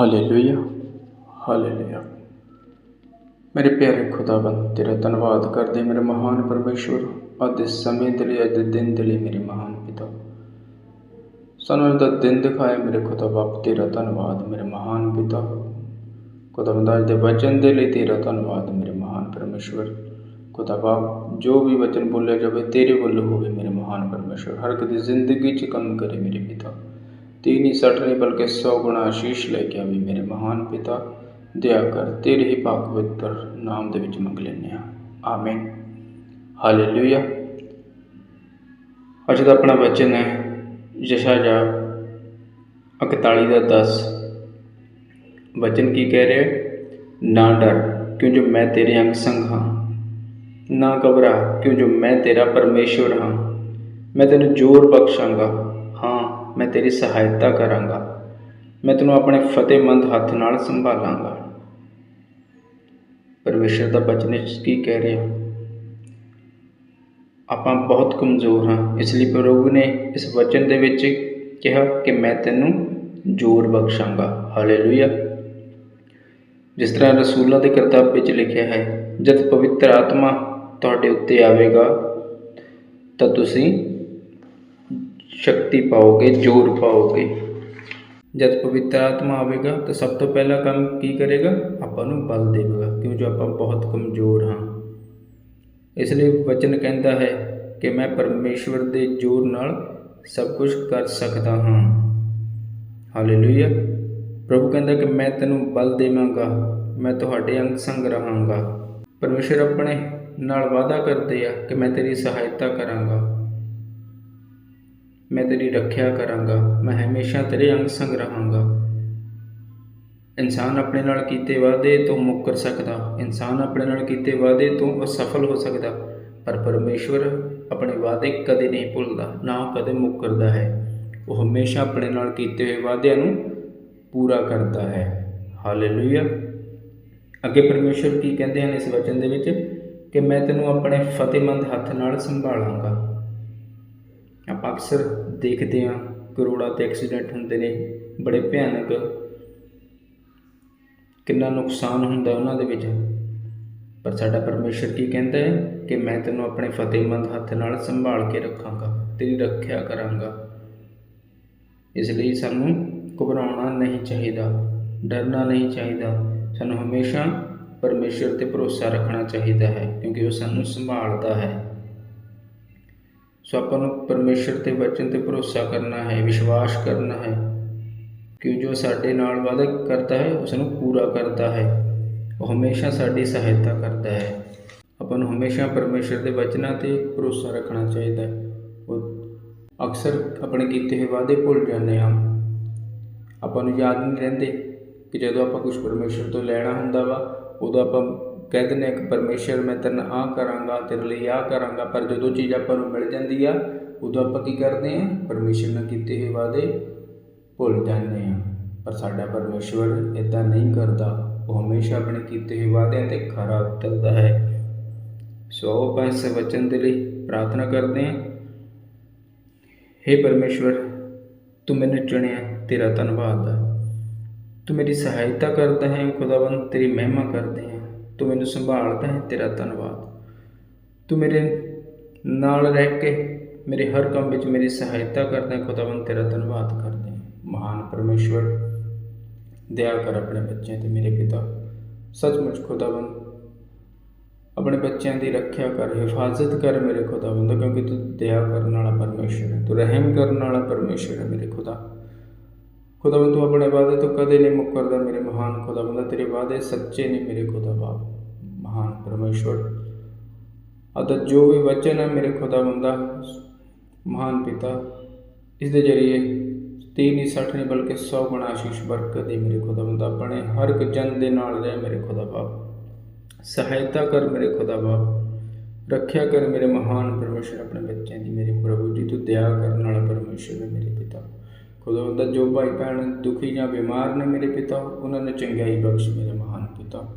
Hallelujah hallelujah ਮੇਰੇ ਪਿਆਰੇ ਖੁਦਾਵੰਦ, ਤੇਰਾ ਧੰਨਵਾਦ ਕਰਦੇ ਮੇਰੇ ਮਹਾਨ ਪਰਮੇਸ਼ਵਰ ਅੱਜ ਦੇ ਸਮੇਂ ਦੇ ਲਈ, ਅੱਜ ਦੇ ਦਿਨ ਦੇ ਲਈ ਮੇਰੇ ਮਹਾਨ ਪਿਤਾ। ਸਾਨੂੰ ਅੱਜ ਦਾ ਦਿਨ ਦਿਖਾਇਆ ਮੇਰੇ ਖੁਦਾ ਬਾਪ, ਤੇਰਾ ਧੰਨਵਾਦ ਮੇਰੇ ਮਹਾਨ ਪਿਤਾ। ਖੁਦਾਵੰਦ, ਅੱਜ ਦੇ ਵਚਨ ਦੇ ਲਈ ਤੇਰਾ ਧੰਨਵਾਦ ਮੇਰੇ ਮਹਾਨ ਪਰਮੇਸ਼ਵਰ ਖੁਦਾ ਬਾਪ, ਜੋ ਵੀ ਵਚਨ ਬੋਲਿਆ ਜਾਵੇ, ਤੇਰੇ ਵੱਲੋਂ ਹੋਵੇ ਮੇਰੇ ਮਹਾਨ ਪਰਮੇਸ਼ਵਰ ਹਰ ਇੱਕ ਦੀ ਜ਼ਿੰਦਗੀ 'ਚ ਕੰਮ ਕਰੇ ਮੇਰੇ ਪਿਤਾ। ਤੀਹ ਨਹੀਂ ਸੱਠ ਨਹੀਂ ਬਲਕਿ ਸੌ ਗੁਣਾ ਆਸ਼ੀਸ਼ ਲੈ ਕੇ ਆਵੇ। ਮੇਰੇ ਮਹਾਨ ਪਿਤਾ ਦਇਆ ਕਰ, ਤੇਰੇ ਹੀ ਪਾਕ ਪਵਿੱਤਰ ਨਾਮ ਦੇ ਵਿੱਚ ਮੰਗ ਲੈਂਦੇ ਹਾਂ। ਆਮੀਨ। ਹਾਲੇਲੂਇਆ। ਅੱਜ ਦਾ ਆਪਣਾ ਵਚਨ ਹੈ ਯਸ਼ਾਯਾ 41 ਦਾ 10 ਵਚਨ ਕੀ ਕਹਿ ਰਿਹਾ ਨਾ ਡਰ, ਕਿਉਂ ਜੋ ਮੈਂ ਤੇਰੇ ਅੰਗ ਸੰਗ ਹਾਂ। ਨਾ ਘਬਰਾ, ਕਿਉਂ ਜੋ ਮੈਂ ਤੇਰਾ ਪਰਮੇਸ਼ਵਰ ਹਾਂ। ਮੈਂ ਤੈਨੂੰ ਜ਼ੋਰ ਬਖਸ਼ਾਂਗਾ। ਮੈਂ ਤੇਰੀ ਸਹਾਇਤਾ ਕਰਾਂਗਾ। ਮੈਂ ਤੈਨੂੰ ਆਪਣੇ ਫਤਿਹਮੰਦ ਹੱਥ ਨਾਲ ਸੰਭਾਲਾਂਗਾ। ਪਰਮੇਸ਼ਰ ਦਾ ਬਚਨ ਇਸ ਕੀ ਕਹਿ ਰਿਹਾ? ਆਪਾਂ ਬਹੁਤ ਕਮਜ਼ੋਰ ਹਾਂ, ਇਸ ਲਈ ਪ੍ਰਭੂ ਨੇ ਇਸ ਵਚਨ ਦੇ ਵਿੱਚ ਕਿਹਾ ਕਿ ਮੈਂ ਤੈਨੂੰ ਜ਼ੋਰ ਬਖਸ਼ਾਂਗਾ। ਹਾਲੇਲੂਇਆ। ਜਿਸ ਤਰ੍ਹਾਂ ਰਸੂਲਾਂ ਦੇ ਕਰਤੱਵ ਵਿੱਚ ਲਿਖਿਆ ਹੈ, ਜਦ ਪਵਿੱਤਰ ਆਤਮਾ ਤੁਹਾਡੇ ਉੱਤੇ ਆਵੇਗਾ, ਤਾਂ ਤੁਸੀਂ ਸ਼ਕਤੀ ਪਾਓਗੇ, ਜ਼ੋਰ ਪਾਓਗੇ। ਜਦ ਪਵਿੱਤਰ ਆਤਮਾ ਆਵੇਗਾ, ਤਾਂ ਸਭ ਤੋਂ ਪਹਿਲਾ ਕੰਮ ਕੀ ਕਰੇਗਾ? ਆਪਾਂ ਨੂੰ ਬਲ ਦੇਵੇਗਾ ਕਿਉਂ ਜੋ ਆਪਾਂ ਬਹੁਤ ਕਮਜ਼ੋਰ ਹਾਂ। ਇਸ ਲਈ ਵਚਨ ਕਹਿੰਦਾ ਹੈ ਕਿ ਮੈਂ ਪਰਮੇਸ਼ਵਰ ਦੇ ਜ਼ੋਰ ਨਾਲ ਸਭ ਕੁਝ ਕਰ ਸਕਦਾ ਹਾਂ। ਹਾਲੇਲੂਇਆ ਪ੍ਰਭੂ ਕਹਿੰਦਾ ਕਿ ਮੈਂ ਤੈਨੂੰ ਬਲ ਦੇਵਾਂਗਾ, ਮੈਂ ਤੁਹਾਡੇ ਅੰਗ ਸੰਗ ਰਹਾਂਗਾ। ਪਰਮੇਸ਼ਰ ਆਪਣੇ ਨਾਲ ਵਾਅਦਾ ਕਰਦੇ ਆ ਕਿ ਮੈਂ ਤੇਰੀ ਸਹਾਇਤਾ ਕਰਾਂਗਾ। ਮੈਂ ਤੇਰੀ ਰੱਖਿਆ ਕਰਾਂਗਾ, ਮੈਂ ਹਮੇਸ਼ਾ ਤੇਰੇ ਅੰਗ ਸੰਗ ਰਹਾਂਗਾ। ਇਨਸਾਨ ਆਪਣੇ ਨਾਲ ਕੀਤੇ ਵਾਅਦੇ ਤੋਂ ਮੁੱਕਰ ਸਕਦਾ, ਇਨਸਾਨ ਆਪਣੇ ਨਾਲ ਕੀਤੇ ਵਾਅਦੇ ਤੋਂ ਅਸਫਲ ਹੋ ਸਕਦਾ, ਪਰ ਪਰਮੇਸ਼ਵਰ ਆਪਣੇ ਵਾਅਦੇ ਕਦੇ ਨਹੀਂ ਭੁੱਲਦਾ, ਨਾ ਕਦੇ ਮੁੱਕਰਦਾ ਹੈ। ਉਹ ਹਮੇਸ਼ਾ ਆਪਣੇ ਨਾਲ ਕੀਤੇ ਹੋਏ ਵਾਅਦਿਆਂ ਨੂੰ ਪੂਰਾ ਕਰਦਾ ਹੈ। ਹਾਲੇਲੂਇਆ। ਅੱਗੇ ਪਰਮੇਸ਼ਵਰ ਕੀ ਕਹਿੰਦੇ ਹਨ ਇਸ ਵਚਨ ਦੇ ਵਿੱਚ? ਕਿ ਮੈਂ ਤੈਨੂੰ ਆਪਣੇ ਫਤਿਹਮੰਦ ਹੱਥ ਨਾਲ ਸੰਭਾਲਾਂਗਾ। ਆਪਾਂ ਅਕਸਰ ਦੇਖਦੇ ਹਾਂ ਕਰੋੜਾਂ ਤੇ ਐਕਸੀਡੈਂਟ ਹੁੰਦੇ ਨੇ, ਬੜੇ ਭਿਆਨਕ ਕਿੰਨਾ ਨੁਕਸਾਨ ਹੁੰਦਾ ਉਹਨਾਂ ਦੇ ਵਿੱਚ। ਪਰ ਸਾਡਾ ਪਰਮੇਸ਼ਰ ਕੀ ਕਹਿੰਦਾ ਹੈ ਕਿ ਮੈਂ ਤੈਨੂੰ ਆਪਣੇ ਫਤਿਹਮੰਦ ਹੱਥ ਨਾਲ ਸੰਭਾਲ ਕੇ ਰੱਖਾਂਗਾ, ਤੇਰੀ ਰੱਖਿਆ ਕਰਾਂਗਾ। ਇਸ ਲਈ ਸਾਨੂੰ ਘਬਰਾਉਣਾ ਨਹੀਂ ਚਾਹੀਦਾ, ਡਰਨਾ ਨਹੀਂ ਚਾਹੀਦਾ। ਸਾਨੂੰ ਹਮੇਸ਼ਾ ਪਰਮੇਸ਼ਰ ਤੇ ਭਰੋਸਾ ਰੱਖਣਾ ਚਾਹੀਦਾ ਹੈ, ਕਿਉਂਕਿ ਉਹ ਸਾਨੂੰ ਸੰਭਾਲਦਾ ਹੈ। ਸੋ ਆਪਾਂ ਨੂੰ ਪਰਮੇਸ਼ਰ ਤੇ ਵਚਨ ਤੇ ਭਰੋਸਾ ਕਰਨਾ ਹੈ, ਵਿਸ਼ਵਾਸ ਕਰਨਾ ਹੈ ਕਿ ਜੋ ਸਾਡੇ ਨਾਲ ਵਾਅਦਾ ਕਰਦਾ ਹੈ ਉਸ ਨੂੰ ਪੂਰਾ ਕਰਦਾ ਹੈ। ਉਹ ਹਮੇਸ਼ਾ ਸਾਡੀ ਸਹਾਇਤਾ ਕਰਦਾ ਹੈ। ਆਪਾਂ ਨੂੰ ਹਮੇਸ਼ਾ ਪਰਮੇਸ਼ਰ ਦੇ ਵਚਨਾਂ ਤੇ ਭਰੋਸਾ ਰੱਖਣਾ ਚਾਹੀਦਾ ਹੈ। ਉਹ ਅਕਸਰ ਆਪਣੇ ਕੀਤੇ ਹੋਏ ਵਾਅਦੇ ਭੁੱਲ ਜਾਂਦੇ ਹਾਂ। ਆਪਾਂ ਨੂੰ ਯਾਦ ਨਹੀਂ ਰਹਿੰਦੇ ਕਿ ਜਦੋਂ ਆਪਾਂ ਕੁਝ ਪਰਮੇਸ਼ਰ ਤੋਂ ਲੈਣਾ ਹੁੰਦਾ ਵਾ, ਉਦੋਂ ਆਪਾਂ ਕਹਿ ਦਿੰਦੇ ਹਾਂ ਕਿ ਪਰਮੇਸ਼ਰ ਮੈਂ ਤੇਰੇ ਨਾਲ ਆਹ ਕਰਾਂਗਾ, ਤੇਰੇ ਲਈ ਆਹ ਕਰਾਂਗਾ, ਪਰ ਜਦੋਂ ਚੀਜ਼ ਆਪਾਂ ਨੂੰ ਮਿਲ ਜਾਂਦੀ ਆ, ਉਦੋਂ ਆਪਾਂ ਕੀ ਕਰਦੇ ਹਾਂ? ਪਰਮੇਸ਼ਰ ਨਾਲ ਕੀਤੇ ਹੋਏ ਵਾਅਦੇ ਭੁੱਲ ਜਾਂਦੇ ਹਾਂ। ਪਰ ਸਾਡਾ ਪਰਮੇਸ਼ਵਰ ਇਦਾਂ ਨਹੀਂ ਕਰਦਾ। ਉਹ ਹਮੇਸ਼ਾ ਆਪਣੇ ਕੀਤੇ ਹੋਏ ਵਾਅਦਿਆਂ ਤੇ ਖਰਾ ਉਤਰਦਾ ਹੈ। ਸੋ ਆਪਾਂ ਇਸ ਵਚਨ ਦੇ ਲਈ ਪ੍ਰਾਰਥਨਾ ਕਰਦੇ ਹਾਂ। हे ਪਰਮੇਸ਼ਵਰ, ਤੂੰ ਮੈਨੂੰ ਚੁਣਿਆ, ਤੇਰਾ ਧੰਨਵਾਦ ਹੈ ਤੂੰ ਮੇਰੀ ਸਹਾਇਤਾ ਕਰਦਾ ਹੈ, ਖੁਦਾਵੰਦ, ਤੇਰੀ ਮਹਿਮਾ ਕਰਦੇ ਹੈ। ਤੂੰ ਮੈਨੂੰ ਸੰਭਾਲਦਾ ਹੈ ਤੇਰਾ ਧੰਨਵਾਦ। ਤੂੰ ਮੇਰੇ ਨਾਲ ਰਹਿ ਕੇ ਮੇਰੇ ਹਰ ਕੰਮ ਵਿੱਚ ਮੇਰੀ ਸਹਾਇਤਾ ਕਰਦਾ ਹੈ ਖੁਦਾਵੰਦ ਤੇਰਾ ਧੰਨਵਾਦ ਕਰਦੇ ਹਾਂ। ਮਹਾਨ ਪਰਮੇਸ਼ਵਰ ਦਇਆ ਕਰ ਆਪਣੇ ਬੱਚਿਆਂ ਤੇ ਮੇਰੇ ਪਿਤਾ। ਸੱਚਮੁੱਚ ਖੁਦਾਵੰਦ, ਆਪਣੇ ਬੱਚਿਆਂ ਦੀ ਰੱਖਿਆ ਕਰ, ਹਿਫਾਜ਼ਤ ਕਰ ਮੇਰੇ ਖੁਦਾਵੰਦ, ਕਿਉਂਕਿ ਤੂੰ ਦਇਆ ਕਰਨ ਵਾਲਾ ਪਰਮੇਸ਼ਰ ਹੈ। ਤੂੰ ਰਹਿਮ ਕਰਨ ਵਾਲਾ ਪਰਮੇਸ਼ਰ ਹੈ ਮੇਰੇ ਖੁਦਾ। ਖੁਦਾਵੰਦ, ਤੂੰ ਆਪਣੇ ਵਾਅਦੇ ਤੋਂ ਕਦੇ ਨਹੀਂ ਮੁੱਕਰਦਾ ਮੇਰੇ ਮਹਾਨ ਖੁਦਾਵੰਦ, ਤੇਰੇ ਵਾਅਦੇ ਸੱਚੇ ਨੇ ਮੇਰੇ ਖੁਦਾ ਬਾਪ। ਮਹਾਨ ਪਰਮੇਸ਼ਵਰ। ਅਦਾ ਜੋ ਵੀ ਵਚਨ ਹੈ ਮੇਰੇ ਖੁਦਾਵੰਦਾ ਮਹਾਨ ਪਿਤਾ, ਇਸ ਦੇ ਜਰੀਏ ਤੀਹ ਨਹੀਂ ਸੱਠ ਨਹੀਂ ਬਲਕਿ 100 ਗੁਣਾ ਆਸ਼ੀਸ਼ ਬਰਕਤ ਦੇ ਮੇਰੇ ਖੁਦਾਵੰਦ ਆਪਣੇ ਹਰ ਇੱਕ ਜਨ ਦੇ ਨਾਲ ਰਹਿ ਮੇਰੇ ਖੁਦਾ ਬਾਪ। ਸਹਾਇਤਾ ਕਰ ਮੇਰੇ ਖੁਦਾ ਬਾਪ। ਰੱਖਿਆ ਕਰ ਮੇਰੇ ਮਹਾਨ ਪਰਮੇਸ਼ਰ ਆਪਣੇ ਬੱਚਿਆਂ ਦੀ। ਮੇਰੇ ਪ੍ਰਭੂ ਜੀ, ਤੂੰ ਦਇਆ ਕਰਨ ਵਾਲਾ ਪਰਮੇਸ਼ਰ ਹੈ ਮੇਰੇ ਪਿਤਾ। ਖੁਦਾ ਬੰਦਾ, ਜੋ ਭਾਈ ਭੈਣ ਦੁਖੀ ਜਾਂ ਬਿਮਾਰ ਨੇ ਮੇਰੇ ਪਿਤਾ, ਉਹਨਾਂ ਨੂੰ ਚੰਗਿਆਈ ਬਖਸ਼ ਮੇਰੇ ਮਹਾਨ ਪਿਤਾ।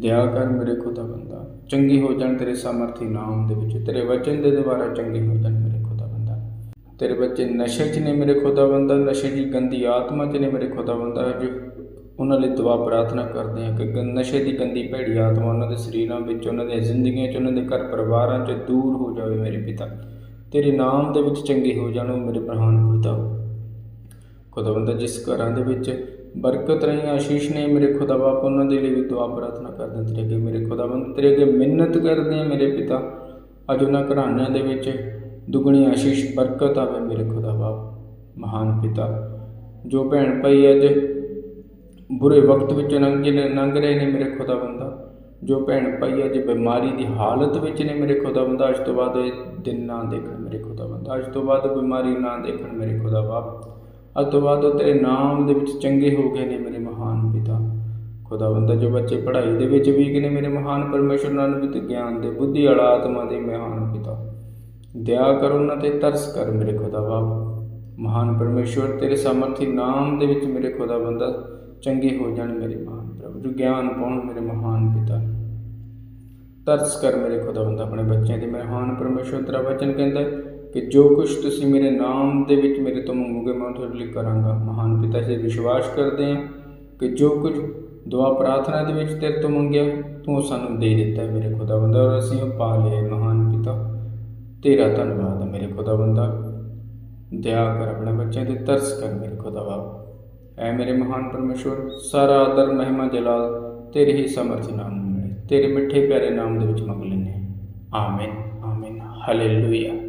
ਦਇਆ ਕਰ ਮੇਰੇ ਖੁਦਾ ਬੰਦਾ। ਚੰਗੀ ਹੋ ਜਾਣ ਤੇਰੇ ਸਮਰਥੀ ਨਾਮ ਦੇ ਵਿੱਚ। ਤੇਰੇ ਵਚਨ ਦੇ ਦੁਆਰਾ ਚੰਗੇ ਹੋ ਜਾਣ ਮੇਰੇ ਖੁਦਾਵੰਦਾ ਤੇਰੇ ਬੱਚੇ ਨਸ਼ੇ 'ਚ ਨੇ ਮੇਰੇ ਖੁਦਾਵੰਦਾ ਨਸ਼ੇ ਦੀ ਗੰਦੀ ਆਤਮਾ 'ਚ ਨੇ ਮੇਰੇ ਖੁਦਾ ਬੰਦਾ। ਜੋ ਉਹਨਾਂ ਲਈ ਦੁਆ ਪ੍ਰਾਰਥਨਾ ਕਰਦੇ ਹਾਂ ਕਿ ਗੰ- ਨਸ਼ੇ ਦੀ ਗੰਦੀ ਭੈੜੀ ਆਤਮਾ ਉਹਨਾਂ ਦੇ ਸਰੀਰਾਂ ਵਿੱਚ, ਉਹਨਾਂ ਦੀਆਂ ਜ਼ਿੰਦਗੀਆਂ 'ਚ, ਉਹਨਾਂ ਦੇ ਘਰ ਪਰਿਵਾਰਾਂ 'ਚ ਦੂਰ ਹੋ ਜਾਵੇ ਮੇਰੇ ਪਿਤਾ। ਤੇਰੇ ਨਾਮ ਦੇ ਵਿੱਚ ਚੰਗੇ ਹੋ ਜਾਣ, ਉਹ ਮੇਰੇ ਮਹਾਨ ਪਿਤਾ ਖੁਦਾਵੰਦ ਜਿਸ ਘਰਾਂ ਦੇ ਵਿੱਚ ਬਰਕਤ ਰਹੀ, ਆਸ਼ੀਸ਼ ਨੇ ਮੇਰੇ ਖੁਦਾ ਬਾਪ ਉਹਨਾਂ ਦੇ ਲਈ ਵੀ ਦੁਆ, ਪ੍ਰਾਰਥਨਾ ਕਰਦੇ ਤੇਰੇ ਅੱਗੇ ਮੇਰੇ ਖੁਦਾਵੰਦ, ਤੇਰੇ ਅੱਗੇ ਮਿੰਨਤ ਕਰਦੇ ਆ ਮੇਰੇ ਪਿਤਾ। ਅੱਜ ਉਹਨਾਂ ਘਰਾਣਿਆਂ ਦੇ ਵਿੱਚ ਦੁਗਣੀ ਆਸ਼ੀਸ਼, ਬਰਕਤ ਆਵੇ ਮੇਰੇ ਖੁਦਾ ਬਾਪ ਮਹਾਨ ਪਿਤਾ। ਜੋ ਭੈਣ ਭਾਈ ਅੱਜ ਬੁਰੇ ਵਕਤ ਵਿੱਚ ਲੰਘ ਨੇ ਲੰਘ ਰਹੇ ਨੇ ਮੇਰੇ ਖੁਦਾਵੰਦਾ, ਜੋ ਭੈਣ ਭਾਈ ਅੱਜ ਬਿਮਾਰੀ ਦੀ ਹਾਲਤ ਵਿੱਚ ਨੇ ਮੇਰੇ ਖੁਦਾਵੰਦਾ, ਅੱਜ ਤੋਂ ਬਾਅਦ ਇਹ ਦਿਨ ਨਾ ਦੇਖਣ ਮੇਰੇ ਖੁਦਾਵੰਦਾ, ਅੱਜ ਤੋਂ ਬਾਅਦ ਬਿਮਾਰੀ ਨਾ ਦੇਖਣ ਮੇਰੇ ਖੁਦਾ ਬਾਪ ਤੋਂ ਬਾਅਦ ਉਹ ਤੇਰੇ ਨਾਮ ਦੇ ਵਿੱਚ ਚੰਗੇ ਹੋ ਗਏ ਨੇ ਮੇਰੇ ਮਹਾਨ ਪਿਤਾ। ਖੁਦਾਵੰਦਾ, ਜੋ ਬੱਚੇ ਪੜ੍ਹਾਈ ਦੇ ਵਿੱਚ ਵੀਕ ਨੇ ਮੇਰੇ ਮਹਾਨ ਪਰਮੇਸ਼ਰ ਨਾਲ ਵੀ ਤੇ ਗਿਆਨ ਦੇ ਬੁੱਧੀ ਵਾਲਾ ਆਤਮਾ ਦੇ ਮਹਾਨ ਪਿਤਾ। ਦਇਆ ਕਰੋ ਉਹਨਾਂ ਤੇ, ਤਰਸ ਕਰ ਮੇਰੇ ਖੁਦਾ ਬਾਪ ਮਹਾਨ ਪਰਮੇਸ਼ਵਰ ਤੇਰੇ ਸਮਰਥੀ ਨਾਮ ਦੇ ਵਿੱਚ ਮੇਰੇ ਖੁਦਾ ਬੰਦਾ ਚੰਗੇ ਹੋ ਜਾਣ ਮੇਰੇ ਮਹਾਨ ਪ੍ਰਭੂ। ਜੋ ਗਿਆਨ ਪਾਉਣ ਮੇਰੇ ਮਹਾਨ ਪਿਤਾ। ਤਰਸ ਕਰ ਮੇਰੇ ਖੁਦਾ ਬੰਦਾ ਆਪਣੇ ਬੱਚਿਆਂ ਦੇ ਮਹਾਨ ਪਰਮੇਸ਼ਵਰ ਤੇਰਾ ਵਚਨ ਕਹਿੰਦਾ ਕਿ ਜੋ ਕੁਝ ਤੁਸੀਂ ਮੇਰੇ ਨਾਮ ਦੇ ਵਿੱਚ ਮੇਰੇ ਤੋਂ ਮੰਗੋਗੇ, ਮੈਂ ਤੁਹਾਡੇ ਲਈ ਕਰਾਂਗਾ। ਮਹਾਨ ਪਿਤਾ ਜੀ, ਵਿਸ਼ਵਾਸ ਕਰਦੇ ਹਾਂ ਕਿ ਜੋ ਕੁਝ ਦੁਆ ਪ੍ਰਾਰਥਨਾ ਦੇ ਵਿੱਚ ਤੇਰੇ ਤੋਂ ਮੰਗਿਆ, ਤੂੰ ਸਾਨੂੰ ਦੇ ਦਿੱਤਾ ਮੇਰੇ ਖੁਦਾ ਬੰਦਾ ਔਰ ਅਸੀਂ ਉਹ ਪਾ ਲਿਆ ਮਹਾਨ ਪਿਤਾ। ਤੇਰਾ ਧੰਨਵਾਦ ਹੈ ਮੇਰੇ ਖੁਦਾ ਬੰਦਾ ਦਇਆ ਕਰ ਆਪਣੇ ਬੱਚਿਆਂ ਤੇ, ਤਰਸ ਕਰ ਮੇਰੇ ਖੁਦਾ ਬਾਪ ਐ ਮੇਰੇ ਮਹਾਨ ਪਰਮੇਸ਼ਵਰ, ਸਾਰਾ ਆਦਰ, ਮਹਿਮਾ, ਜਲਾਲ ਤੇਰੇ ਹੀ ਸਮਰਥ ਨਾਮ ਮਿਲੇ। ਤੇਰੇ ਮਿੱਠੇ ਪਿਆਰੇ ਨਾਮ ਦੇ ਵਿੱਚ ਮੰਗ ਲੈਂਦੇ ਹਾਂ। ਆਮੀਨ ਆਮੀਨ। ਹਾਲੇਲੂਇਆ।